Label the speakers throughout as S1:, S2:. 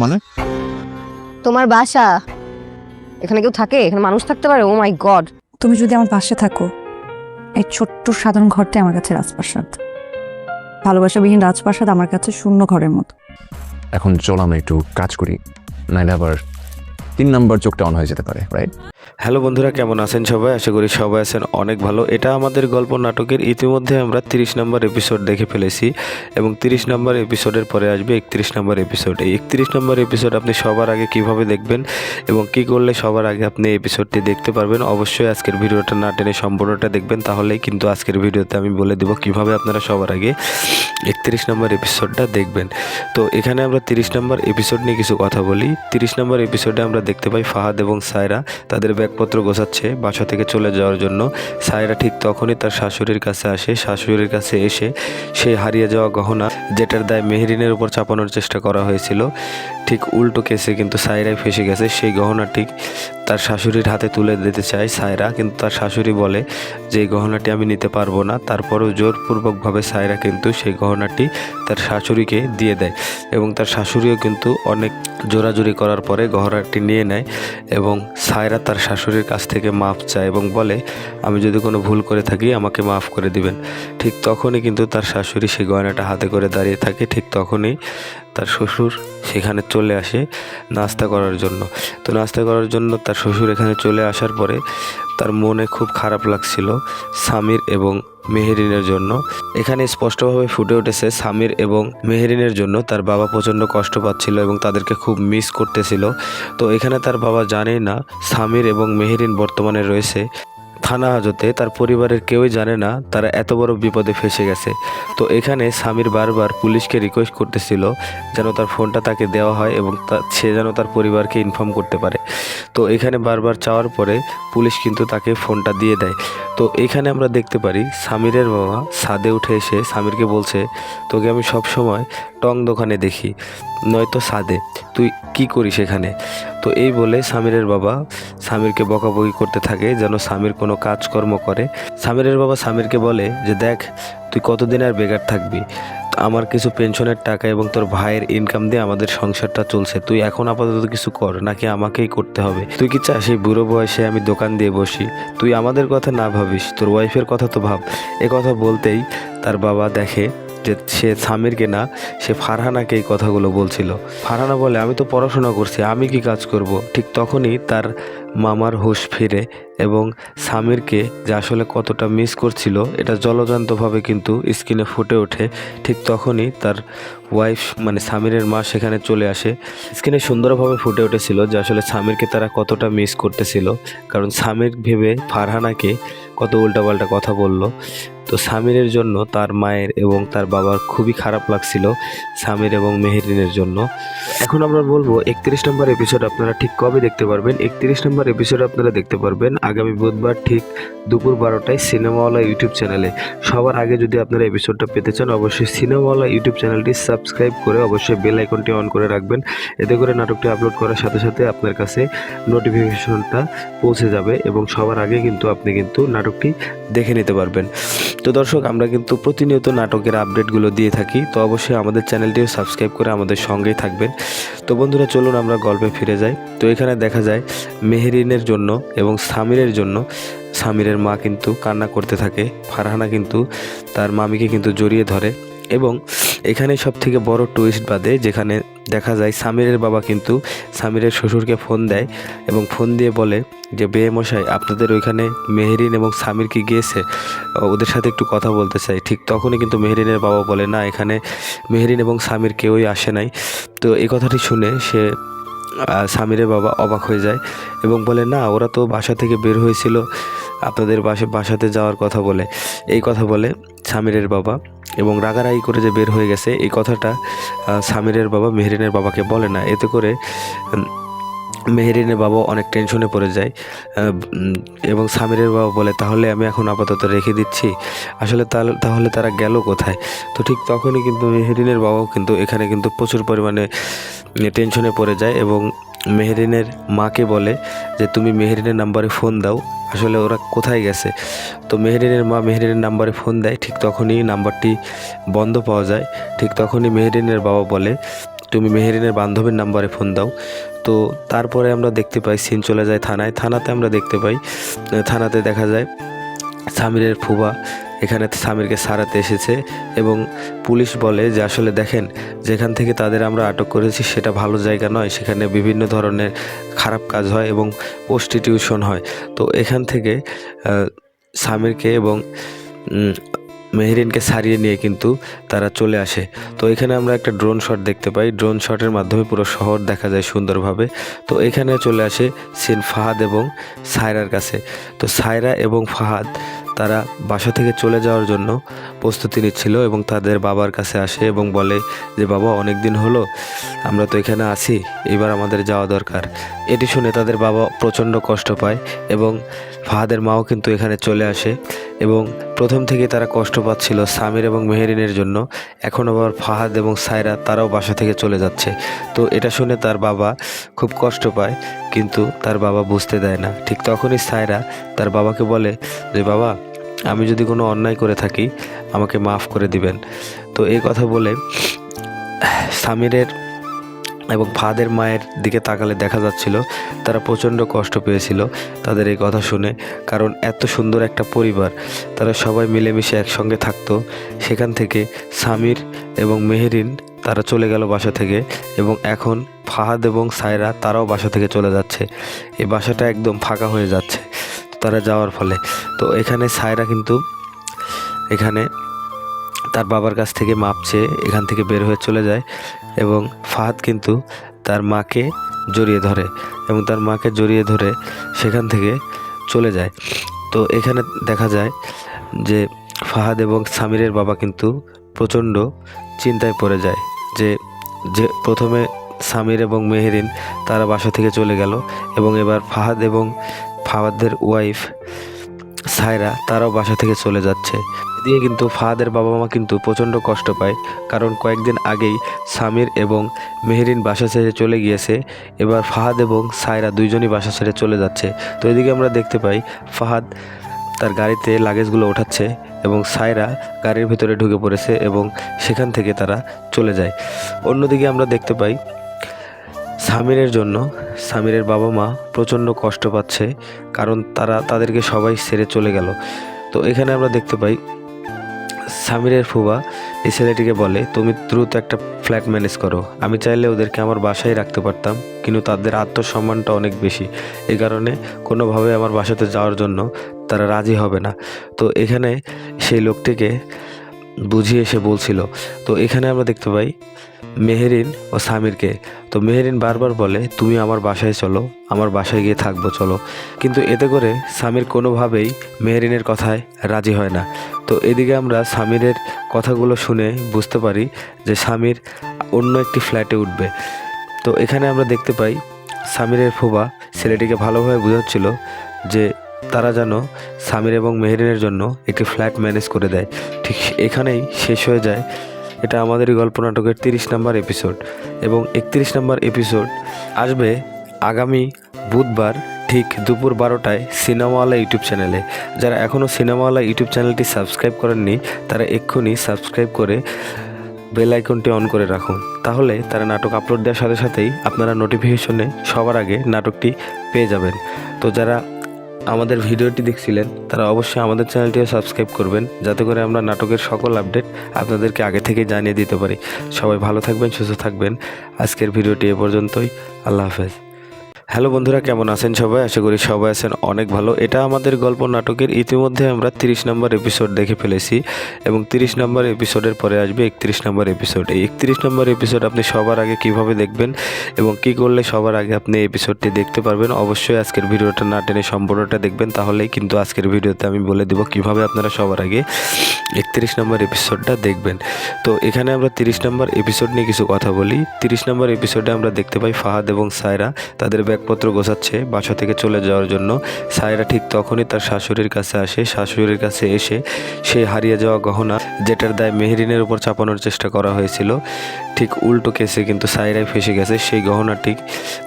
S1: মানে?
S2: তোমার বাসা? এখানে কেউ থাকে? এখানে মানুষ থাকতে পারে? ও মাই গড
S3: তুমি যদি আমার পাশে থাকো এই ছোট্ট সাধারণ ঘরটাই আমার কাছে রাজপ্রাসাদ। ভালোবাসাবিহীন রাজপ্রাসাদ আমার কাছে শূন্য ঘরের মতো।
S1: এখন চল আমরা একটু কাজ করি নাইলে আবার তিন নাম্বার চোখটা অন হয়ে যেতে পারে রাইট
S4: হ্যালো বন্ধুরা, কেমন আছেন সবাই? আশা করি সবাই আছেন অনেক ভালো। এটা আমাদের গল্প নাটকের ইতিমধ্যে আমরা তিরিশ নম্বর এপিসোড দেখে ফেলেছি এবং তিরিশ নম্বর এপিসোডের পরে আসবে একত্রিশ নম্বর এপিসোড এই একত্রিশ নম্বর এপিসোড আপনি সবার আগে কীভাবে দেখবেন এবং কি করলে সবার আগে আপনি এপিসোডটি দেখতে পারবেন, অবশ্যই আজকের ভিডিওটা না টেনে সম্পূর্ণটা দেখবেন। তাহলেই কিন্তু আজকের ভিডিওতে আমি বলে দেবো কীভাবে আপনারা সবার আগে একত্রিশ নম্বর এপিসোডটা দেখবেন। তো এখানে আমরা তিরিশ নম্বর এপিসোড নিয়ে কিছু কথা বলি। তিরিশ নম্বর এপিসোডে আমরা দেখতে পাই ফাহাদ এবং সায়রা। তাদের ব্যাগপত্র গোছাচ্ছে, বাসা থেকে চলে যাওয়ার জন্য। সায়রা ঠিক তখনই তার শাশুড়ির কাছে আসে। শাশুড়ির কাছে এসে সে হারিয়ে যাওয়া গহনা, যেটার দায় মেহরিনের উপর চাপানোর চেষ্টা করা হয়েছিল, ঠিক উল্টো কেসে কিন্তু সায়রাই ফেসে গেছে। সেই গহনাটি তার শাশুড়ির হাতে তুলে দিতে চায় সায়রা, কিন্তু তার শাশুড়ি বলে যে গহনাটি আমি নিতে পারব না। তারপরও জোরপূর্বকভাবে সায়রা কিন্তু সেই গহনাটি তার শাশুড়িকে দিয়ে দেয় এবং তার শাশুড়িও কিন্তু অনেক জোরাজুরি করার পরে গহনাটি নিয়ে নেয় এবং সায়রা তার শাশুড়ির কাছ থেকে মাফ চায় এবং বলে, আমি যদি কোনো ভুল করে থাকি, আমাকে মাফ করে দিবেন। ঠিক তখনই কিন্তু তার শাশুড়ি সেই গয়নাটা হাতে করে দাঁড়িয়ে থাকে, ঠিক তখনই তার শ্বশুর সেখানে চলে আসে নাস্তা করার জন্য। তো নাস্তা করার জন্য তার শ্বশুর এখানে চলে আসার পরে তার মনে খুব খারাপ লাগছিল সামির এবং মেহেরিনের জন্য। এখানে স্পষ্টভাবে ফুটে উঠেছে সামির এবং মেহেরিনের জন্য। তার বাবা প্রচণ্ড কষ্ট পাচ্ছিল এবং তাদেরকে খুব মিস করতেছিল। তো এখানে তার বাবা জানেই না সামির এবং মেহেরিন বর্তমানে রয়েছে। থানা হাজতে তার পরিবারের কেউই জানে না তারা এত বড় বিপদে ফেসে গেছে। তো এখানে স্বামীর বারবার পুলিশকে রিকোয়েস্ট করতেছিল যেন তার ফোনটা তাকে দেওয়া হয় এবং সে যেন তার পরিবারকে ইনফর্ম করতে পারে। তো এখানে বারবার চাওয়ার পরে পুলিশ কিন্তু তাকে ফোনটা দিয়ে দেয়। তো এখানে আমরা দেখতে পারি সামিরের বাবা ছাদে উঠে এসে সামিরকে বলছে, তোকে আমি সব সময় টং দোকানে দেখি, নয়তো সাদে, তুই কি করিস এখানে? তো এই বলে সামিরের বাবা সামিরকে বকাবকি করতে থাকে যেন সামির কোনো কাজকর্ম করে। সামিরের বাবা সামিরকে বলে যে, দেখ, তুই কতদিন আর বেকার থাকবি? আমার কিছু পেনশনের টাকা এবং তোর ভাইয়ের ইনকাম দিয়ে আমাদের সংসারটা চলছে। তুই এখন আপাতত কিছু কর, নাকি আমাকেই করতে হবে? তুই কি চাস, এই বুড়ো বয়সে আমি দোকান দিয়ে বসি? তুই আমাদের কথা না ভাবিস, তোর ওয়াইফের কথা তো ভাব। এ কথা বলতেই তার বাবা দেখে যে সে সামিরকে না, সে ফারহানাকে এই কথাগুলো বলছিল। ফারহানা বলে, আমি তো পড়াশোনা করছি, আমি কি কাজ করব? ঠিক তখনই তার মামার হুঁশ ফিরে এবং সামিরকে যে আসলে কতটা মিস করছিল, এটা জলজান্তভাবে কিন্তু স্ক্রিনে ফুটে ওঠে। ঠিক তখনই তার ওয়াইফ মানে সামিরের মা সেখানে চলে আসে। স্ক্রিনে সুন্দরভাবে ফুটে উঠেছিল যে আসলে সামিরকে তারা কতটা মিস করতেছিল। কারণ সামির ভেবে ফারহানাকে কত উল্টাপাল্টা কথা বলল। তো সামিরের জন্য তার মায়ের এবং তার বাবার খুবই খারাপ লাগছিল সামির এবং মেহেরিনের জন্য। এখন আমরা বলব একত্রিশ নম্বর এপিসোড আপনারা ঠিক কবে দেখতে পারবেন? একত্রিশ নম্বর এপিসোড আপনারা দেখতে পারবেন, আগামী বুধবার ঠিক দুপুর বারোটায় সিনেমাওয়ালা ইউটিউব চ্যানেলে সবার আগে যদি আপনারা এপিসোডটা পেতে চান, অবশ্যই সিনেমাওয়ালা ইউটিউব চ্যানেলটি সাবস্ক্রাইব করে অবশ্যই বেল আইকনটি অন করে রাখবেন। এতে করে নাটকটি আপলোড করার সাথে সাথে আপনার কাছে নোটিফিকেশনটা পৌঁছে যাবে এবং সবার আগে কিন্তু আপনি কিন্তু নাটকটি দেখে নিতে পারবেন। তো দর্শক, আমরা কিন্তু প্রতিনিয়ত নাটকের আপডেটগুলো দিয়ে থাকি, তো অবশ্যই আমাদের চ্যানেলটিও সাবস্ক্রাইব করে আমাদের সঙ্গেই থাকবেন। তো বন্ধুরা, চলুন আমরা গল্পে ফিরে যাই। তো এখানে দেখা যায় মেহেরিনের জন্য এবং সামিরের জন্য। সামিরের মা কিন্তু কান্না করতে থাকে। ফারহানা কিন্তু তার মামিকে কিন্তু জড়িয়ে ধরে এবং এখানে সব থেকে বড় টুইস্ট বাদে যেখানে দেখা যায় সামিরের বাবা কিন্তু সামিরের শ্বশুরকে ফোন দেয় এবং ফোন দিয়ে বলে যে বেয়ে মশাই, আপনাদের ওইখানে মেহেরিন এবং সামির কি গিয়েছে? ওদের সাথে একটু কথা বলতে চাই। ঠিক তখনই কিন্তু মেহরিনের বাবা বলে, না, এখানে মেহরিন এবং সামির কেউই আসে নাই। তো এই কথাটি শুনে সে সামিরের বাবা অবাক হয়ে যায় এবং বলে, না, ওরা তো বাসা থেকে বের হয়েছিল। আপনাদের বাসে, বাসাতে যাওয়ার কথা বলে। এই কথা বলে সামিরের বাবা এবং রাগারাগি করে যে বের হয়ে গেছে, এই কথাটা সামিরের বাবা, মেহরিনের বাবাকে বলে না। এতে করে মেহেরিনের বাবা অনেক টেনশনে পড়ে যায় এবং সামিরের বাবা বলে, তাহলে আমি এখন আপাতত রেখে দিচ্ছি। আসলে তাহলে তারা গেল কোথায়? তো ঠিক তখনই কিন্তু মেহেরিনের বাবাও কিন্তু এখানে কিন্তু প্রচুর পরিমাণে টেনশনে পড়ে যায় এবং মেহেরিনের মাকে বলে যে, তুমি মেহেরিনের নাম্বারে ফোন দাও। আসলে ওরা কোথায় গেছে? তো মেহেরিনের মা মেহেরিনের নাম্বারে ফোন দেয়, ঠিক তখনই নাম্বারটি বন্ধ পাওয়া যায়। ঠিক তখনই মেহেরিনের বাবা বলে তুমি মেহেরিনের বান্ধবীর নাম্বারে ফোন দাও। তো তারপরে আমরা দেখতে পাই, সিন চলে যায় থানায়। থানাতে আমরা দেখতে পাই, থানাতে দেখা যায়, সামিরের ফুবা এখানে সামিরকে সারাতে এসেছে এবং পুলিশ বলে যে, আসলে দেখেন, যেখান থেকে তাদের আমরা আটক করেছি, সেটা ভালো জায়গা নয়। সেখানে বিভিন্ন ধরনের খারাপ কাজ হয় এবং প্রস্টিটিউশন হয়। তো এখান থেকে সামিরকে এবং মেহরিনকে সারিয়ে নিয়ে কিন্তু তারা চলে আসে। তো এখানে আমরা একটা ড্রোন শট দেখতে পাই। ড্রোন শটের মাধ্যমে পুরো শহর দেখা যায় সুন্দরভাবে। তো এখানে চলে আসে সিন ফাহাদ এবং সায়রার কাছে। তো সায়রা এবং ফাহাদ তারা বাসা থেকে চলে যাওয়ার জন্য প্রস্তুতি নিচ্ছিল এবং তাদের বাবার কাছে আসে এবং বলে যে, বাবা অনেক দিন হলো, আমরা তো এখানে আছি, এবার আমাদের যাওয়া দরকার। এটি শুনে তাদের বাবা প্রচণ্ড কষ্ট পায় এবং ফাহাদের মাও কিন্তু এখানে চলে আসে এবং প্রথম থেকে তারা কষ্ট পাচ্ছিল সামির এবং মেহেরিনের জন্য। এখন আবার ফাহাদ এবং সায়রা তারাও বাসা থেকে চলে যাচ্ছে। তো এটা শুনে তার বাবা খুব কষ্ট পায়, কিন্তু তার বাবা বুঝতে দেয় না। ঠিক তখনই সায়রা তার বাবাকে বলে যে, বাবা আমি যদি কোনো অন্যায় করে থাকি, আমাকে মাফ করে দিবেন। তো এই কথা বলে সামিরের এবং ফাদের মায়ের দিকে তাকালে দেখা যাচ্ছিল, তারা প্রচণ্ড কষ্ট পেয়েছিল তাদের এই কথা শুনে, কারণ এত সুন্দর একটা পরিবার, তারা সবাই মিলেমিশে একসঙ্গে থাকতো। সেখান থেকে সামির এবং মেহেরিন, তারা চলে গেল বাসা থেকে এবং এখন ফাহাদ এবং সায়রা তারাও বাসা থেকে চলে যাচ্ছে। এই বাসাটা একদম ফাঁকা হয়ে যাচ্ছে। তারা যাওয়ার ফলে। তো এখানে সায়রা কিন্তু এখানে তার বাবার কাছ থেকে মাপ চেয়ে এখান থেকে বের হয়ে চলে যায় এবং ফাহাদ কিন্তু তার মাকে জড়িয়ে ধরে এবং তার মাকে জড়িয়ে ধরে সেখান থেকে চলে যায়। তো এখানে দেখা যায় যে ফাহাদ এবং সামিরের বাবা কিন্তু প্রচণ্ড চিন্তায় পড়ে যায় যে যে প্রথমে সামির এবং মেহেরিন তারা বাসা থেকে চলে গেল এবং এবার ফাহাদ এবং ফাহাদের ওয়াইফ সায়রা তারাও বাসা থেকে চলে যাচ্ছে। এদিকে কিন্তু ফাহাদের বাবা মা কিন্তু প্রচণ্ড কষ্ট পায়, কারণ কয়েকদিন আগেই সামির এবং মেহরিন বাসা ছেড়ে চলে গিয়েছে। এবার ফাহাদ এবং সায়রা দুইজনই বাসা ছেড়ে চলে যাচ্ছে। তো এদিকে আমরা দেখতে পাই, ফাহাদ তার গাড়িতে লাগেজগুলো ওঠাচ্ছে এবং সায়রা গাড়ির ভিতরে ঢুকে পড়েছে এবং সেখান থেকে তারা চলে যায়। অন্যদিকে আমরা দেখতে পাই সামিরের জন্য সামিরের বাবা মা প্রচণ্ড কষ্ট পাচ্ছে, কারণ তারা তাদেরকে সবাই ছেড়ে চলে গেল। তো এখানে আমরা দেখতে পাই, সামিরের ফুবা এই ছেলেটিকে বলে, তুমি দ্রুত একটা ফ্ল্যাট ম্যানেজ করো। আমি চাইলে ওদেরকে আমার বাসায় রাখতে পারতাম, কিন্তু তাদের আত্মসম্মানটা অনেক বেশি। এ কারণে কোনোভাবে আমার বাসাতে যাওয়ার জন্য তারা রাজি হবে না। তো এখানে সেই লোকটিকে বুঝিয়ে এসে বলছিল, তো এখানে আমরা দেখতে পাই মেহেরিন ও সামিরকে। তো মেহেরিন বারবার বলে, তুমি আমার বাসায় চলো, আমার বাসায় গিয়ে থাকব, চলো। কিন্তু এতে করে সামির কোনোভাবেই মেহেরিনের কথায় রাজি হয় না। তো এদিকে আমরা সামিরের কথাগুলো শুনে বুঝতে পারি যে সামির অন্য একটি ফ্ল্যাটে উঠবে। তো এখানে আমরা দেখতে পাই সামিরের ফুবা ছেলেটিকে ভালোভাবে বোঝাচ্ছিল যে তারা যেন সামির এবং মেহেরিনের জন্য একটি ফ্ল্যাট ম্যানেজ করে দেয়। ঠিক এখানেই শেষ হয়ে যায়। এটা আমাদের গল্প নাটকের তিরিশ নম্বর এপিসোড এবং একত্রিশ নম্বর এপিসোড আসবে আগামী বুধবার ঠিক দুপুর বারোটায় সিনেমাওয়ালা ইউটিউব চ্যানেলে। যারা এখনও সিনেমাওয়ালা ইউটিউব চ্যানেলটি সাবস্ক্রাইব করেননি, তারা এক্ষুনি সাবস্ক্রাইব করে বেল আইকনটি অন করে রাখুন। তাহলে তারা নাটক আপলোড দেওয়ার সাথে সাথেই আপনারা নোটিফিকেশনে সবার আগে নাটকটি পেয়ে যাবেন। তো যারা আমাদের ভিডিওটি দেখছিলেন, তারা অবশ্যই আমাদের চ্যানেলটিও সাবস্ক্রাইব করবেন, যাতে করে আমরা নাটকের সকল আপডেট আপনাদেরকে আগে থেকে জানিয়ে দিতে পারি। সবাই ভালো থাকবেন, সুস্থ থাকবেন। আজকের ভিডিওটি এ পর্যন্তই। আল্লাহ হাফেজ। হ্যালো বন্ধুরা, কেমন আছেন সবাই? আশা করি সবাই আছেন অনেক ভালো। এটা আমাদের গল্প নাটকের ইতিমধ্যে আমরা তিরিশ নম্বর এপিসোড দেখে ফেলেছি এবং তিরিশ নম্বর এপিসোডের পরে আসবে একত্রিশ নম্বর এপিসোড এই একত্রিশ নম্বর এপিসোড আপনি সবার আগে কীভাবে দেখবেন এবং কি করলে সবার আগে আপনি এপিসোডটি দেখতে পারবেন, অবশ্যই আজকের ভিডিওটা না টেনে সম্পূর্ণটা দেখবেন। তাহলেই কিন্তু আজকের ভিডিওতে আমি বলে দেবো কীভাবে আপনারা সবার আগে একত্রিশ নম্বর এপিসোডটা দেখবেন। তো এখানে আমরা তিরিশ নম্বর এপিসোড নিয়ে কিছু কথা বলি। তিরিশ নম্বর এপিসোডে আমরা দেখতে পাই ফাহাদ এবং সায়রা। তাদের ব্যাগপত্র গোছাচ্ছে বাসা থেকে চলে যাওয়ার জন্য। সায়রা ঠিক তখনই তার শাশুড়ির কাছে আসে। শাশুড়ির কাছে এসে সে হারিয়ে যাওয়া গহনা, যেটার দায় মেহরিনের উপর চাপানোর চেষ্টা করা হয়েছিল, ঠিক উল্টো কেসে কিন্তু সায়রাই ফেসে গেছে। সেই গহনাটি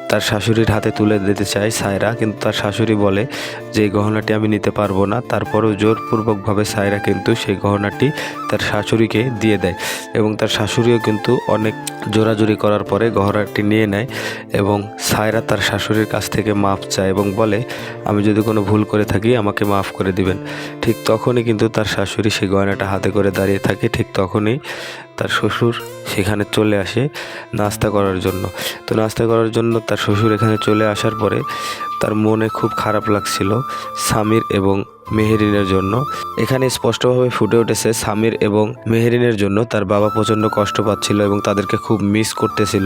S4: তার শাশুড়ির হাতে তুলে দিতে চায় সায়রা, কিন্তু তার শাশুড়ি বলে যে গহনাটি আমি নিতে পারব না। তারপরেও জোরপূর্বকভাবে সায়রা কিন্তু সেই গহনাটি তার শাশুড়িকে দিয়ে দেয় এবং তার শাশুড়িও কিন্তু অনেক জোরাজুরি করার পরে গহনাটি নিয়ে নেয় এবং সায়রা তার শাশুড়ির কাছ থেকে মাফ চায় এবং বলে, আমি যদি কোনো ভুল করে থাকি, আমাকে মাফ করে দিবেন। ঠিক তখনই কিন্তু তার শাশুড়ি সেই গয়নাটা হাতে করে দাঁড়িয়ে থাকে। ঠিক তখনই তার শ্বশুর সেখানে চলে আসে নাস্তা করার জন্য। তো নাস্তা করার জন্য তার শ্বশুর এখানে চলে আসার পরে তার মনে খুব খারাপ লাগছিল সামির এবং মেহেরিনের জন্য। এখানে স্পষ্টভাবে ফুটে উঠেছে সামির এবং মেহেরিনের জন্য তার বাবা প্রচণ্ড কষ্ট পাচ্ছিল এবং তাদেরকে খুব মিস করতেছিল।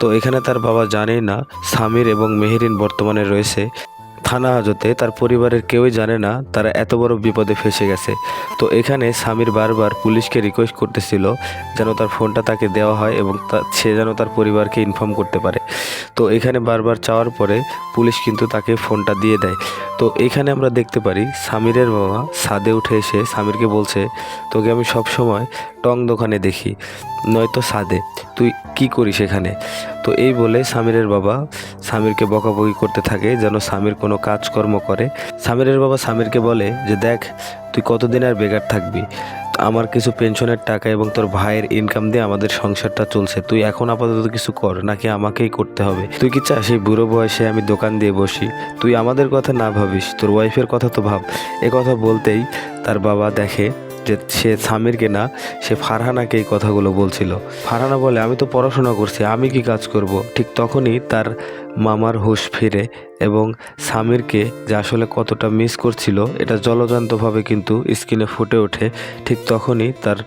S4: তো এখানে তার বাবা জানেই না, সামির এবং মেহেরিন বর্তমানে রয়েছে থানা হাজতে, তার পরিবারের কেউই জানে না তারা এত বড় বিপদে ফেসে গেছে। তো এখানে স্বামীর বারবার পুলিশকে রিকোয়েস্ট করতেছিল যেন তার ফোনটা তাকে দেওয়া হয় এবং সে যেন তার পরিবারকে ইনফর্ম করতে পারে। তো এখানে বারবার চাওয়ার পরে পুলিশ কিন্তু তাকে ফোনটা দিয়ে দেয়। তো এখানে আমরা দেখতে পারি সামিরের বাবা সাদে উঠে এসে সামিরকে বলছে, তোকে আমি সব সময় টং দোকানে দেখি, নয়তো সাদে তুই কি করিস এখানে? তো এই বলে সামিরের বাবা সামিরকে বকাবকি করতে থাকে যেন সামির কোনো কাজকর্ম করে। সামিরের বাবা সামিরকে বলে যে, দেখ, তুই কতদিন আর বেকার থাকবি? আমার কিছু পেনশনের টাকা এবং তোর ভাইয়ের ইনকাম দিয়ে আমাদের সংসারটা চলছে। তুই এখন আপাতত কিছু কর, নাকি আমাকেই করতে হবে? তুই কি চাস এই বুড়ো বয়সে আমি দোকান দিয়ে বসি? তুই আমাদের কথা না ভাবিস, তোর ওয়াইফের কথা তো ভাব। এ কথা বলতেই তার বাবা দেখে যে সে সামিরকে না, সে ফারহানাকে এই কথাগুলো বলছিল। ফারহানা বলে, আমি তো পড়াশোনা করছি, আমি কি কাজ করব? ঠিক তখনই তার মামার হুঁশ ফিরে এবং সামিরকে যে আসলে কতটা মিস করছিল, এটা জলজান্তভাবে কিন্তু স্ক্রিনে ফুটে ওঠে। ঠিক তখনই তার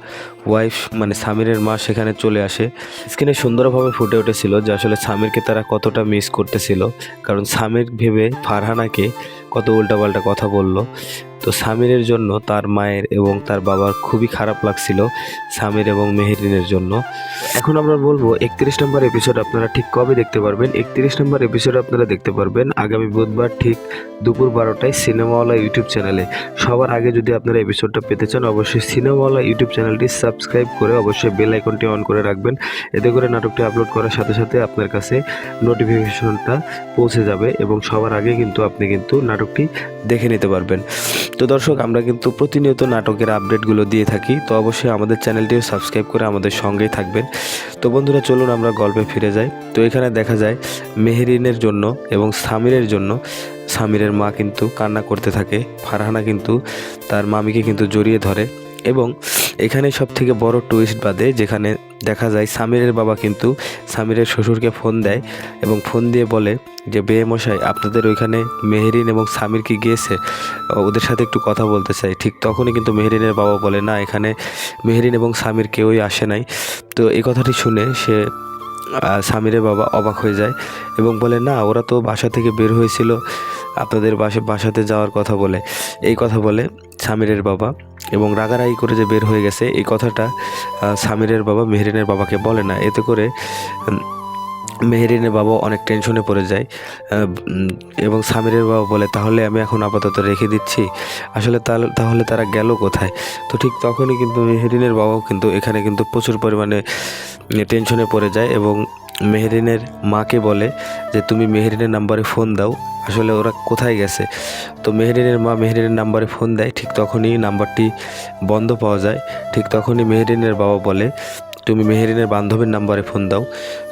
S4: ওয়াইফ মানে সামিরের মা সেখানে চলে আসে। স্ক্রিনে সুন্দরভাবে ফুটে উঠেছিল যে আসলে সামিরকে তারা কতটা মিস করতেছিল। কারণ সামির ভেবে ফারহানাকে কত উল্টাপাল্টা কথা বলল। তো সামিরের জন্য তার মায়ের এবং তার বাবার খুবই খারাপ লাগছিল সামির এবং মেহেরিনের জন্য। এখন আমরা বলব একত্রিশ নম্বর এপিসোড আপনারা ঠিক কবে দেখতে পারবেন? একত্রিশ নম্বর এপিসোড আপনারা দেখতে পারবেন আগামী বুধবার ঠিক দুপুর বারোটায় সিনেমাওয়ালা ইউটিউব চ্যানেলে। সবার আগে যদি আপনারা এপিসোডটা পেতে চান, অবশ্যই সিনেমাওয়ালা ইউটিউব চ্যানেলটি সাবস্ক্রাইব করে অবশ্যই বেল আইকনটি অন করে রাখবেন। এতে করে নাটকটি আপলোড করার সাথে সাথে আপনার কাছে নোটিফিকেশনটা পৌঁছে যাবে এবং সবার আগে কিন্তু আপনি কিন্তু নাটকটি দেখে নিতে পারবেন। তো দর্শক, আমরা কিন্তু প্রতিনিয়ত নাটকের আপডেটগুলো দিয়ে থাকি। তো অবশ্যই আমাদের চ্যানেলটিও সাবস্ক্রাইব করে আমাদের সঙ্গেই থাকবেন। তো বন্ধুরা, চলুন আমরা গল্পে ফিরে যাই। তো এখানে দেখা যায় মেহেরিনের জন্য এবং সামিরের জন্য। সামিরের মা কিন্তু কান্না করতে থাকে। ফারহানা কিন্তু তার মামিকে কিন্তু জড়িয়ে ধরে এবং এখানে সব থেকে বড় টুইস্ট বাদে যেখানে দেখা যায় সামিরের বাবা কিন্তু সামিরের শ্বশুরকে ফোন দেয় এবং ফোন দিয়ে বলে যে, বে মশাই, আপনাদের ওইখানে মেহেরিন এবং সামির কি গিয়েছে? ওদের সাথে একটু কথা বলতে চাই। ঠিক তখনই কিন্তু মেহেরিনের বাবা বলে, না, এখানে মেহেরিন এবং সামির কেউই আসে নাই। তো এই কথাটি শুনে সে সামিরের বাবা অবাক হয়ে যায় এবং বলে, না, ওরা তো বাসা থেকে বের হয়েছিল। আপনাদের বাসা, বাসাতে যাওয়ার কথা বলে। এই কথা বলে সামিরের বাবা এবং রাগারাগি করে যে বের হয়ে গেছে, এই কথাটা সামিরের বাবা, মেহরিনের বাবাকে বলে না। এতে করে মেহেরিনের বাবা অনেক টেনশনে পড়ে যায় এবং সামিরের বাবা বলে, তাহলে আমি এখন আপাতত রেখে দিচ্ছি, আসলে তাহলে তারা গেল কোথায়? তো ঠিক তখনই কিন্তু মেহেরিনের বাবাও কিন্তু এখানে কিন্তু প্রচুর পরিমাণে টেনশনে পড়ে যায় এবং মেহেরিনের মাকে বলে যে, তুমি মেহেরিনের নাম্বারে ফোন দাও, আসলে ওরা কোথায় গেছে? তো মেহেরিনের মা মেহেরিনের নাম্বারে ফোন দেয়, ঠিক তখনই নাম্বারটি বন্ধ পাওয়া যায়, ঠিক তখনই মেহেরিনের বাবা বলে, তুমি মেহেরিনের বান্ধবীর নাম্বারে ফোন দাও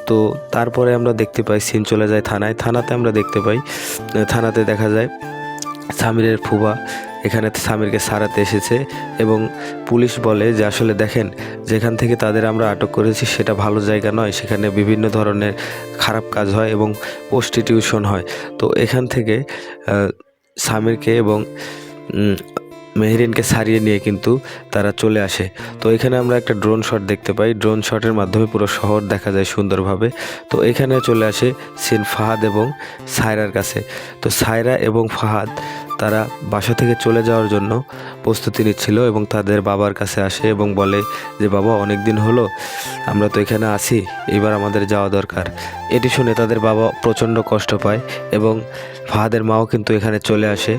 S4: তো তারপরে আমরা দেখতে পাই সিন চলে যায় থানায়। থানাতে আমরা দেখতে পাই থানাতে দেখা যায় সামিরের ফুবা এখানে সামিরকে সারাতে এসেছে এবং পুলিশ বলে যে আসলে দেখেন যেখান থেকে তাদের আমরা আটক করেছি সেটা ভালো জায়গা নয়, সেখানে বিভিন্ন ধরনের খারাপ কাজ হয় এবং প্রস্টিটিউশন হয়। তো এখান থেকে সামিরকে এবং মেহরিনকে সারিয়ে নিয়ে কিন্তু তারা চলে আসে। তো এখানে আমরা একটা ড্রোন শট দেখতে পাই। ড্রোন শটের মাধ্যমে পুরো শহর দেখা যায় সুন্দরভাবে। তো এখানে চলে আসে সিন ফাহাদ এবং সায়রার কাছে। তো সায়রা এবং ফাহাদ তারা বাসা থেকে চলে যাওয়ার জন্য প্রস্তুতি নিচ্ছিল এবং তাদের বাবার কাছে আসে এবং বলে যে, বাবা অনেক দিন হলো, আমরা তো এখানে আছি, এবার আমাদের যাওয়া দরকার। এটি শুনে তাদের বাবা প্রচণ্ড কষ্ট পায় এবং ফাহাদের মাও কিন্তু এখানে চলে আসে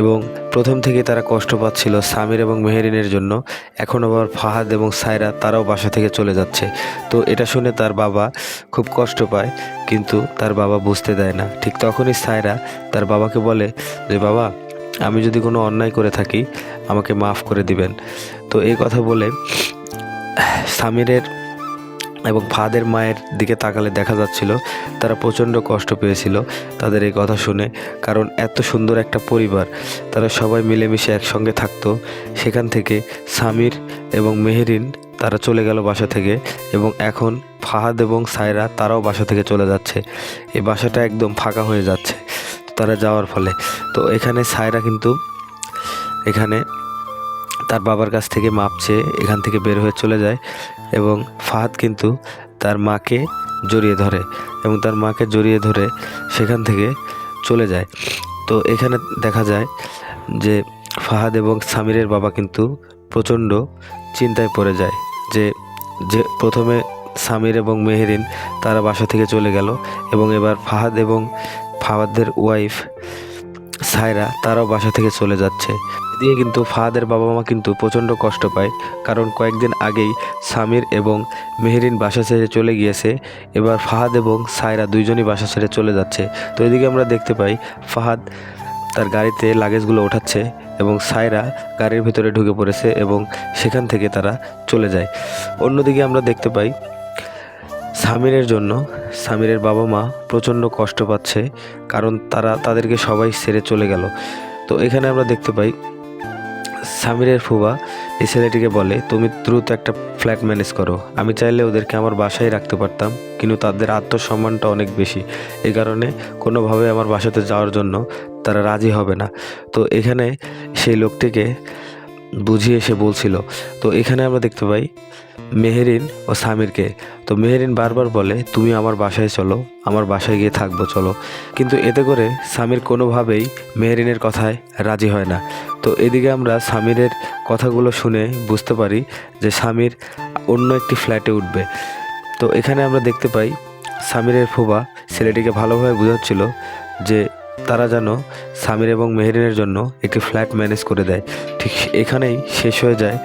S4: এবং প্রথম থেকে তারা কষ্ট পাচ্ছিল সামির এবং মেহেরিনের জন্য। এখন আবার ফাহাদ এবং সায়রা তারাও বাসা থেকে চলে যাচ্ছে। তো এটা শুনে তার বাবা খুব কষ্ট পায়, কিন্তু তার বাবা বুঝতে দেয় না। ঠিক তখনই সায়রা তার বাবাকে বলে যে, বাবা আমি যদি কোনো অন্যায় করে থাকি, আমাকে মাফ করে দিবেন। তো এই কথা বলে সামিরের এবং ফাদের মায়ের দিকে তাকালে দেখা যাচ্ছিল, তারা প্রচণ্ড কষ্ট পেয়েছিল তাদের এই কথা শুনে, কারণ এত সুন্দর একটা পরিবার, তারা সবাই মিলেমিশে একসঙ্গে থাকতো। সেখান থেকে সামির এবং মেহেরিন, তারা চলে গেল বাসা থেকে এবং এখন ফাহাদ এবং সায়রা তারাও বাসা থেকে চলে যাচ্ছে। এই বাসাটা একদম ফাঁকা হয়ে যাচ্ছে। তারা যাওয়ার ফলে। তো এখানে সায়রা কিন্তু এখানে তার বাবার কাছ থেকে মাপ চেয়ে এখান থেকে বের হয়ে চলে যায় এবং ফাহাদ কিন্তু তার মাকে জড়িয়ে ধরে এবং তার মাকে জড়িয়ে ধরে সেখান থেকে চলে যায়। তো এখানে দেখা যায় যে ফাহাদ এবং সামিরের বাবা কিন্তু প্রচণ্ড চিন্তায় পড়ে যায় যে যে প্রথমে সামির এবং মেহেরিন তারা বাসা থেকে চলে গেল এবং এবার ফাহাদ এবং ফাহাদের ওয়াইফ সায়রা তারাও বাসা থেকে চলে যাচ্ছে। এদিকে কিন্তু ফাহাদের বাবা মা কিন্তু প্রচণ্ড কষ্ট পায়, কারণ কয়েকদিন আগেই সামির এবং মেহরিন বাসা ছেড়ে চলে গিয়েছে। এবার ফাহাদ এবং সায়রা দুইজনই বাসা ছেড়ে চলে যাচ্ছে। তো এদিকে আমরা দেখতে পাই, ফাহাদ তার গাড়িতে লাগেজগুলো ওঠাচ্ছে এবং সায়রা গাড়ির ভিতরে ঢুকে পড়েছে এবং সেখান থেকে তারা চলে যায়। অন্যদিকে আমরা দেখতে পাই সামিরের জন্য। সামিরের বাবা মা প্রচণ্ড কষ্ট পাচ্ছে, কারণ তারা তাদেরকে সবাই ছেড়ে চলে গেল। তো এখানে আমরা দেখতে পাই, সামিরের ফুবা এই ছেলেটিকে বলে, তুমি দ্রুত একটা ফ্ল্যাট ম্যানেজ করো। আমি চাইলে ওদেরকে আমার বাসায় রাখতে পারতাম, কিন্তু তাদের আত্মসম্মানটা অনেক বেশি। এই কারণে কোনোভাবে আমার বাসাতে যাওয়ার জন্য তারা রাজি হবে না। তো এখানে সেই লোকটিকে বুঝিয়ে সে বলছিল, তো এখানে আমরা দেখতে পাই মেহেরিন ও সামিরকে। তো মেহেরিন বারবার বলে, তুমি আমার বাসায় চলো, আমার বাসায় গিয়ে থাকব, চলো। কিন্তু এতে করে সামির কোনোভাবেই মেহেরিনের কথায় রাজি হয় না। তো এদিকে আমরা সামিরের কথাগুলো শুনে বুঝতে পারি যে সামির অন্য একটি ফ্ল্যাটে উঠবে। তো এখানে আমরা দেখতে পাই সামিরের ফুবা ছেলেটিকে ভালোভাবে বোঝাচ্ছিল যে তারা যেন সামির এবং মেহেরিনের জন্য একটি ফ্ল্যাট ম্যানেজ করে দেয়। ঠিক এখানেই শেষ হয়ে যায়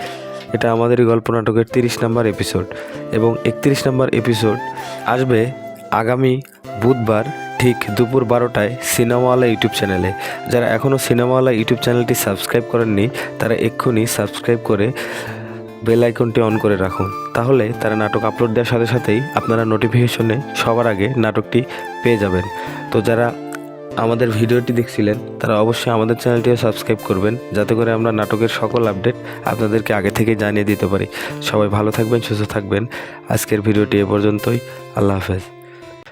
S4: এটা আমাদের গল্প নাটকের তিরিশ নম্বর এপিসোড এবং একত্রিশ নম্বর এপিসোড আসবে আগামী বুধবার ঠিক দুপুর বারোটায় সিনেমাওয়ালা ইউটিউব চ্যানেলে। যারা এখনও সিনেমাওয়ালা ইউটিউব চ্যানেলটি সাবস্ক্রাইব করেননি, তারা এক্ষুনি সাবস্ক্রাইব করে বেল আইকনটি অন করে রাখুন। তাহলে তারা নাটক আপলোড দেওয়ার সাথে সাথেই আপনারা নোটিফিকেশনে সবার আগে নাটকটি পেয়ে যাবেন। তো যারা আমাদের ভিডিওটি দেখছিলেন, তারা অবশ্যই আমাদের চ্যানেলটিও সাবস্ক্রাইব করবেন, যাতে করে আমরা নাটকের সকল আপডেট আপনাদেরকে আগে থেকে জানিয়ে দিতে পারি। সবাই ভালো থাকবেন, সুস্থ থাকবেন। আজকের ভিডিওটি এ পর্যন্তই। আল্লাহ হাফেজ।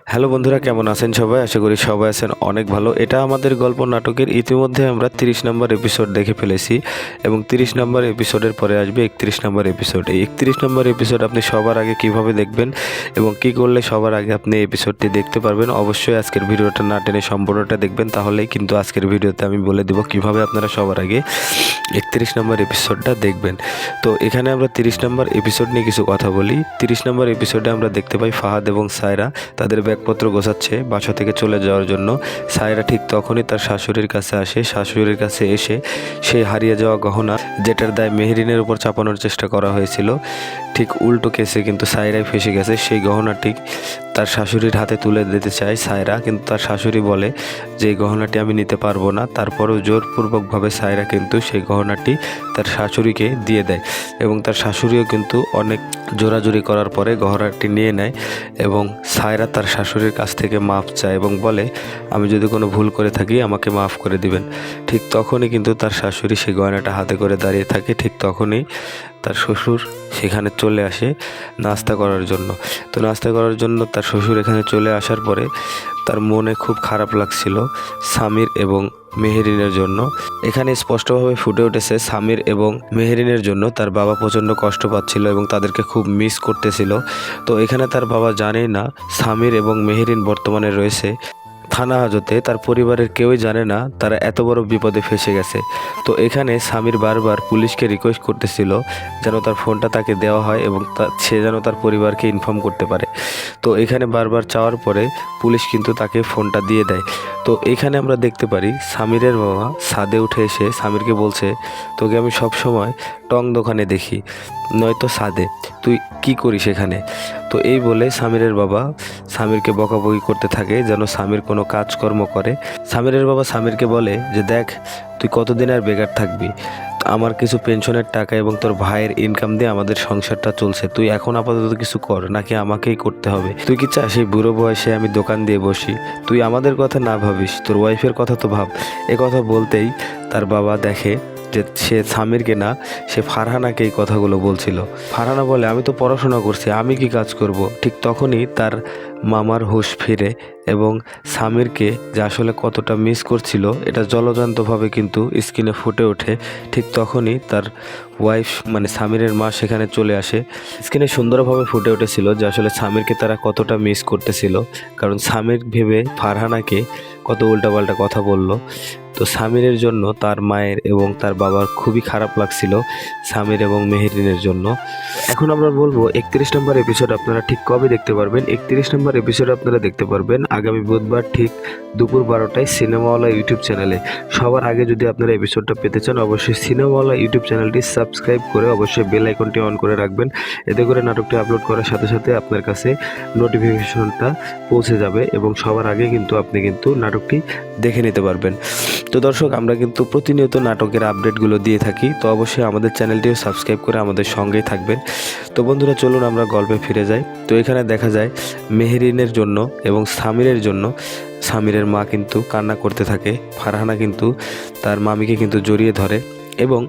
S4: হ্যালো বন্ধুরা, কেমন আছেন সবাই? আশা করি সবাই আছেন অনেক ভালো। এটা আমাদের গল্প নাটকের ইতিমধ্যে আমরা তিরিশ নম্বর এপিসোড দেখে ফেলেছি এবং তিরিশ নম্বর এপিসোডের পরে আসবে একত্রিশ নম্বর এপিসোড এই একত্রিশ নম্বর এপিসোড আপনি সবার আগে কীভাবে দেখবেন এবং কি করলে সবার আগে আপনি এপিসোডটি দেখতে পারবেন, অবশ্যই আজকের ভিডিওটা না টেনে সম্পূর্ণটা দেখবেন। তাহলেই কিন্তু আজকের ভিডিওতে আমি বলে দেবো কীভাবে আপনারা সবার আগে একত্রিশ নম্বর এপিসোডটা দেখবেন। তো এখানে আমরা তিরিশ নম্বর এপিসোড নিয়ে কিছু কথা বলি। তিরিশ নম্বর এপিসোডে আমরা দেখতে পাই ফাহাদ এবং সায়রা। তাদের ব্যাগপত্র গোছাচ্ছে, বাসা থেকে চলে যাওয়ার জন্য। সায়রা ঠিক তখনই তার শাশুড়ির কাছে আসে। শাশুড়ির কাছে এসে সেই হারিয়ে যাওয়া গহনা, যেটার দায় মেহরিনের উপর চাপানোর চেষ্টা করা হয়েছিল, ঠিক উল্টো কেসে কিন্তু সায়রাই ফেসে গেছে। সেই গহনাটি তার শাশুড়ির হাতে তুলে দিতে চায় সায়রা, কিন্তু তার শাশুড়ি বলে যে গহনাটি আমি নিতে পারব না। তারপরেও জোরপূর্বকভাবে সায়রা কিন্তু সেই গহনাটি তার শাশুড়িকে দিয়ে দেয় এবং তার শাশুড়িও কিন্তু অনেক জোরাজুরি করার পরে গহনাটি নিয়ে নেয় এবং সায়রা তার শাশুড়ির কাছ থেকে মাফ চায় এবং বলে, আমি যদি কোনো ভুল করে থাকি, আমাকে মাফ করে দিবেন। ঠিক তখনই কিন্তু তার শাশুড়ি সেই গয়নাটা হাতে করে দাঁড়িয়ে থাকে, ঠিক তখনই তার শ্বশুর সেখানে চলে আসে নাস্তা করার জন্য। তো নাস্তা করার জন্য তার শ্বশুর এখানে চলে আসার পরে তার মনে খুব খারাপ লাগছিল সামির এবং মেহেরিনের জন্য। এখানে স্পষ্টভাবে ফুটে উঠেছে সামির এবং মেহেরিনের জন্য তার বাবা প্রচণ্ড কষ্ট পাচ্ছিল এবং তাদেরকে খুব মিস করতেছিল। তো এখানে তার বাবা জানেই না, সামির এবং মেহেরিন বর্তমানে রয়েছে। থানা হাজতে, তার পরিবারের কেউই জানে না, তারা এত বড় বিপদে ফেসে গেছে। তো এখানে স্বামীর বারবার পুলিশকে রিকোয়েস্ট করতেছিল যেন তার ফোনটা তাকে দেওয়া হয় এবং সে যেন তার পরিবারকে ইনফর্ম করতে পারে। তো এখানে বারবার চাওয়ার পরে পুলিশ কিন্তু তাকে ফোনটা দিয়ে দেয়। তো এখানে আমরা দেখতে পারি সামিরের বাবা ছাদে উঠে এসে সামিরকে বলছে, তোকে আমি সব সময় টং দোকানে দেখি, নয়তো সাদে তুই কি করিস এখানে? তো এই বলে সামিরের বাবা সামিরকে বকাবকি করতে থাকে যেন সামির কোনো কাজকর্ম করে। সামিরের বাবা সামিরকে বলে যে, দেখ, তুই কতদিন আর বেকার থাকবি? আমার কিছু পেনশনের টাকা এবং তোর ভাইয়ের ইনকাম দিয়ে আমাদের সংসারটা চলছে। তুই এখন আপাতত কিছু কর, নাকি আমাকেই করতে হবে? তুই কি চাস এই বুড়ো বয়সে আমি দোকান দিয়ে বসি? তুই আমাদের কথা না ভাবিস, তোর ওয়াইফের কথা তো ভাব। এ কথা বলতেই তার বাবা দেখে যে সে সামিরকে না, সে ফারহানাকে এই কথাগুলো বলছিল। ফারহানা বলে, আমি তো পড়াশোনা করছি, আমি কি কাজ করব? ঠিক তখনই তার মামার হুঁশ ফিরে এবং সামিরকে যে আসলে কতটা মিস করছিল, এটা জলজান্তভাবে কিন্তু স্ক্রিনে ফুটে ওঠে। ঠিক তখনই তার ওয়াইফ মানে সামিরের মা সেখানে চলে আসে। স্ক্রিনে সুন্দরভাবে ফুটে উঠেছিল যে আসলে সামিরকে তারা কতটা মিস করতেছিল। কারণ সামির ভেবে ফারহানাকে কত উল্টাপাল্টা কথা বলল। তো সামিরের জন্য, তার মায়ের এবং তার বাবার খুবই খারাপ লাগছিল সামির এবং মেহেরিনের জন্য। এখন আমরা বলব একত্রিশ নম্বর এপিসোড আপনারা ঠিক কবে দেখতে পারবেন? একত্রিশ নম্বর এপিসোড আপনারা দেখতে পারবেন আগামী বুধবার ঠিক দুপুর বারোটায় সিনেমাওয়ালা ইউটিউব চ্যানেলে। সবার আগে যদি আপনারা এপিসোডটা পেতে চান, অবশ্যই সিনেমাওয়ালা ইউটিউব চ্যানেলটি সাবস্ক্রাইব করে অবশ্যই বেল আইকনটি অন করে রাখবেন। এতে করে নাটকটি আপলোড করার সাথে সাথে আপনার কাছে নোটিফিকেশনটা পৌঁছে যাবে এবং সবার আগে কিন্তু আপনি কিন্তু নাটকটি দেখে নিতে পারবেন। তো দর্শক, আমরা কিন্তু প্রতিনিয়ত নাটকের আপডেটগুলো দিয়ে থাকি, তো অবশ্যই আমাদের চ্যানেলটিও সাবস্ক্রাইব করে আমাদের সঙ্গেই থাকবেন। তো বন্ধুরা, চলুন আমরা গল্পে ফিরে যাই। তো এখানে দেখা যায়, মেহেরিনের জন্য এবং সামিরের জন্য, সামিরের মা কিন্তু কান্না করতে থাকে, ফারহানা কিন্তু তার মামিকে কিন্তু জড়িয়ে ধরে এবং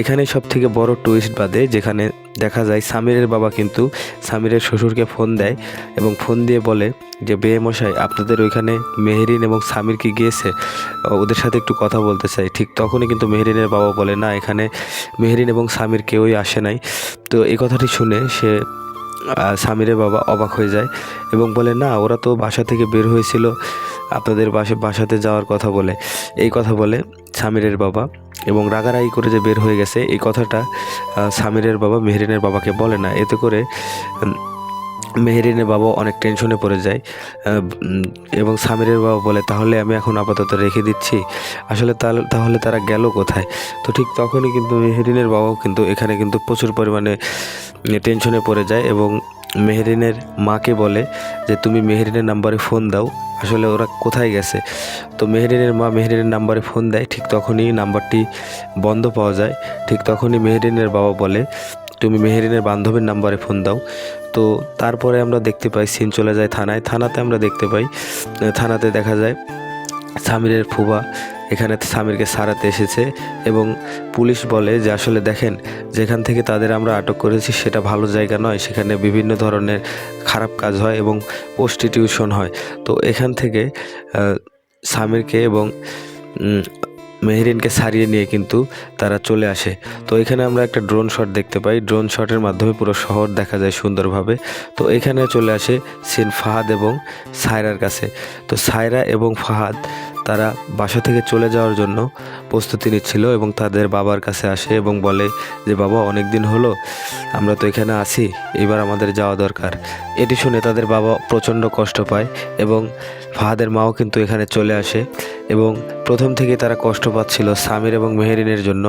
S4: এখানে সব থেকে বড় টুইস্ট বাদে যেখানে দেখা যায় সামিরের বাবা কিন্তু সামিরের শ্বশুরকে ফোন দেয় এবং ফোন দিয়ে বলে যে মশাই, আপনাদের ওইখানে মেহরিন এবং সামির কি গিয়েছে? ওদের সাথে একটু কথা বলতে চাই। ঠিক তখনই কিন্তু মেহরিনের বাবা বলে, না, এখানে মেহরিন এবং সামির কেউই আসে নাই। তো এই কথাটি শুনে সে সামিরের বাবা অবাক হয়ে যায় এবং বলে, না, ওরা তো বাসা থেকে বের হয়েছিল। আপনাদের বাসে, বাসাতে যাওয়ার কথা বলে। এই কথা বলে সামিরের বাবা এবং রাগারাগি করে যে বের হয়ে গেছে, এই কথাটা সামিরের বাবা, মেহরিনের বাবাকে বলে না। এতে করে মেহেরিনের বাবা অনেক টেনশনে পড়ে যায় এবং সামিরের বাবা বলে, তাহলে আমি এখন আপাতত রেখে দিচ্ছি। আসলে তাহলে তারা গেল কোথায়? তো ঠিক তখনই কিন্তু মেহেরিনের বাবাও কিন্তু এখানে কিন্তু প্রচুর পরিমাণে টেনশনে পড়ে যায় এবং মেহেরিনের মাকে বলে যে, তুমি মেহেরিনের নাম্বারে ফোন দাও। আসলে ওরা কোথায় গেছে? তো মেহেরিনের মা মেহেরিনের নাম্বারে ফোন দেয়, ঠিক তখনই নাম্বারটি বন্ধ পাওয়া যায়। ঠিক তখনই মেহেরিনের বাবা বলে, তুমি মেহেরিনের বান্ধবীর নাম্বারে ফোন দাও। তো তারপরে আমরা দেখতে পাই সিন চলে যায় থানায়। থানাতে আমরা দেখতে পাই থানাতে দেখা যায় সামিরের ফুবা এখানে সামিরকে সারাতে এসেছে এবং পুলিশ বলে যে আসলে দেখেন যেখান থেকে তাদের আমরা আটক করেছি সেটা ভালো জায়গা নয়, সেখানে বিভিন্ন ধরনের খারাপ কাজ হয় এবং প্রস্টিটিউশন হয়। তো এখান থেকে সামিরকে এবং মেহরিনকে সারিয়ে নিয়ে কিন্তু তারা চলে আসে। তো এখানে আমরা একটা ড্রোন শট দেখতে পাই। ড্রোন শটের মাধ্যমে পুরো শহর দেখা যায় সুন্দরভাবে। তো এখানে চলে আসে সিন ফাহাদ এবং সায়রার কাছে। তো সায়রা এবং ফাহাদ তারা বাসা থেকে চলে যাওয়ার জন্য প্রস্তুতি নিচ্ছিল এবং তাদের বাবার কাছে আসে এবং বলে যে, বাবা অনেক দিন হলো, আমরা তো এখানে আছি, এবার আমাদের যাওয়া দরকার। এটি শুনে তাদের বাবা প্রচণ্ড কষ্ট পায় এবং ফাহাদের মাও কিন্তু এখানে চলে আসে এবং প্রথম থেকে তারা কষ্ট পাচ্ছিল সামির এবং মেহেরিনের জন্য।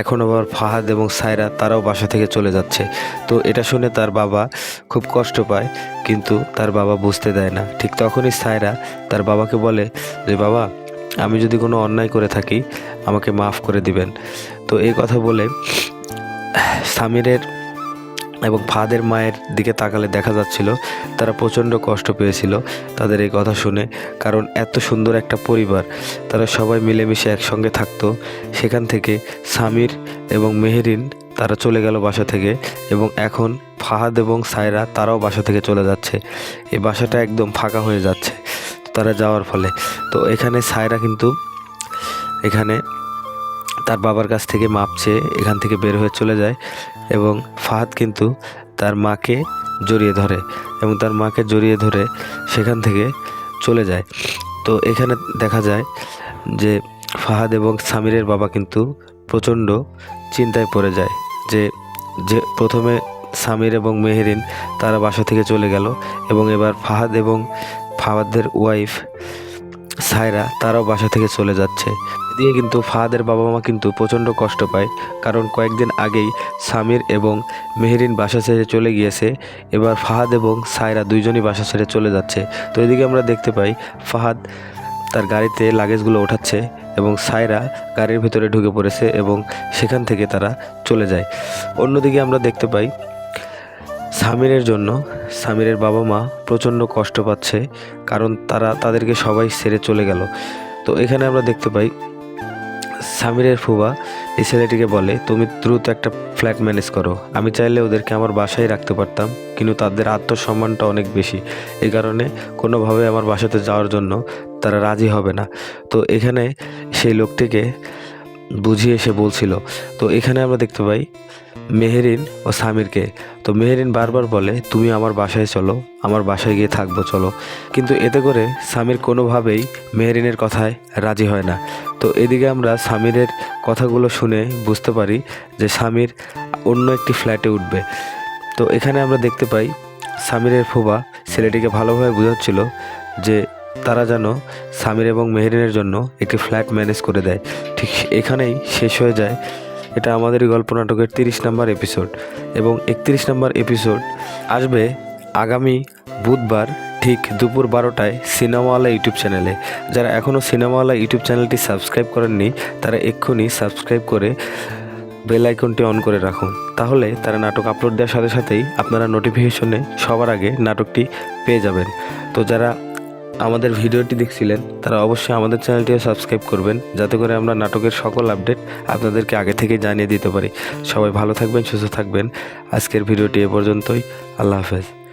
S4: এখন আবার ফাহাদ এবং সায়রা তারাও বাসা থেকে চলে যাচ্ছে। তো এটা শুনে তার বাবা খুব কষ্ট পায় কিন্তু তার বাবা বুঝতে দেয় না। ঠিক তখনই সায়রা তার বাবাকে বলে যে বাবা, আমি যদি কোনো অন্যায় করে থাকি, আমাকে মাফ করে দিবেন। তো এই কথা বলে সামিরের এবং ফাদের মায়ের দিকে তাকালে দেখা যাচ্ছিল, তারা প্রচণ্ড কষ্ট পেয়েছিল তাদের এই কথা শুনে, কারণ এত সুন্দর একটা পরিবার, তারা সবাই মিলেমিশে একসঙ্গে থাকতো। সেখান থেকে সামির এবং মেহেরিন, তারা চলে গেল বাসা থেকে এবং এখন ফাহাদ এবং সায়রা তারাও বাসা থেকে চলে যাচ্ছে। এই বাসাটা একদম ফাঁকা হয়ে যাচ্ছে। তারা যাওয়ার ফলে। তো এখানে সায়রা কিন্তু, এখানে তার বাবার কাছ থেকে মাপ চেয়ে এখান থেকে বের হয়ে চলে যায় এবং ফাহাদ কিন্তু তার মাকে জড়িয়ে ধরে এবং তার মাকে জড়িয়ে ধরে সেখান থেকে চলে যায়। তো এখানে দেখা যায় যে ফাহাদ এবং সামিরের বাবা কিন্তু প্রচণ্ড চিন্তায় পড়ে যায় যে যে প্রথমে সামির এবং মেহেরিন তারা বাসা থেকে চলে গেল এবং এবার ফাহাদ এবং ফাহাদের ওয়াইফ সায়রা তারাও বাসা থেকে চলে যাচ্ছে। এদিকে কিন্তু ফাহাদের বাবা মা কিন্তু প্রচণ্ড কষ্ট পায়, কারণ কয়েকদিন আগেই সামির এবং মেহেরিন বাসা ছেড়ে চলে গিয়েছে। এবার ফাহাদ এবং সায়রা দুইজনই বাসা ছেড়ে চলে যাচ্ছে। তো এদিকে আমরা দেখতে পাই, ফাহাদ তার গাড়িতে লাগেজগুলো ওঠাচ্ছে এবং সায়রা গাড়ির ভিতরে ঢুকে পড়েছে এবং সেখান থেকে তারা চলে যায়। অন্যদিকে আমরা দেখতে পাই সামিরের জন্য সামিরের বাবা মা প্রচণ্ড কষ্ট পাচ্ছে, কারণ তারা তাদেরকে সবাই ছেড়ে চলে গেল। তো এখানে আমরা দেখতে পাই, সামিরের ফুবা এই ছেলেটিকে বলে, তুমি দ্রুত একটা ফ্ল্যাট ম্যানেজ করো। আমি চাইলে ওদেরকে আমার বাসায় রাখতে পারতাম, কিন্তু তাদের আত্মসম্মানটা অনেক বেশি। এই কারণে কোনোভাবে আমার বাসাতে যাওয়ার জন্য তারা রাজি হবে না। তো এখানে সেই লোকটিকে বুঝিয়ে এসে বলছিল। তো এখানে আমরা দেখতে পাই মেহেরিন ও সামিরকে। তো মেহেরিন বারবার বলে, তুমি আমার বাসায় চলো, আমার বাসায় গিয়ে থাকব, চলো। কিন্তু এতে করে সামির কোনোভাবেই মেহেরিনের কথায় রাজি হয় না। তো এদিকে আমরা সামিরের কথাগুলো শুনে বুঝতে পারি যে সামির অন্য একটি ফ্ল্যাটে উঠবে। তো এখানে আমরা দেখতে পাই, সামিরের ফুবা ছেলেটিকে ভালোভাবে বোঝাচ্ছিল যে তারা যেন সামির এবং মেহেরিনের জন্য একটি ফ্ল্যাট ম্যানেজ করে দেয়। ঠিক এখানেই শেষ হয়ে যায় এটা আমাদের গল্প নাটকের তিরিশ নম্বর এপিসোড এবং একত্রিশ নম্বর এপিসোড আসবে আগামী বুধবার ঠিক দুপুর বারোটায় সিনেমাওয়ালা ইউটিউব চ্যানেলে। যারা এখনও সিনেমাওয়ালা ইউটিউব চ্যানেলটি সাবস্ক্রাইব করেননি, তারা এক্ষুনি সাবস্ক্রাইব করে বেল আইকনটি অন করে রাখুন। তাহলে তারা নাটক আপলোড দেওয়ার সাথে সাথেই আপনারা নোটিফিকেশনে সবার আগে নাটকটি পেয়ে যাবেন। তো যারা আমাদের ভিডিওটি দেখছিলেন, তারা অবশ্যই আমাদের চ্যানেলটিও সাবস্ক্রাইব করবেন, যাতে করে আমরা নাটকের সকল আপডেট আপনাদেরকে আগে থেকে জানিয়ে দিতে পারি। সবাই ভালো থাকবেন, সুস্থ থাকবেন। আজকের ভিডিওটি এ পর্যন্তই। আল্লাহ হাফেজ।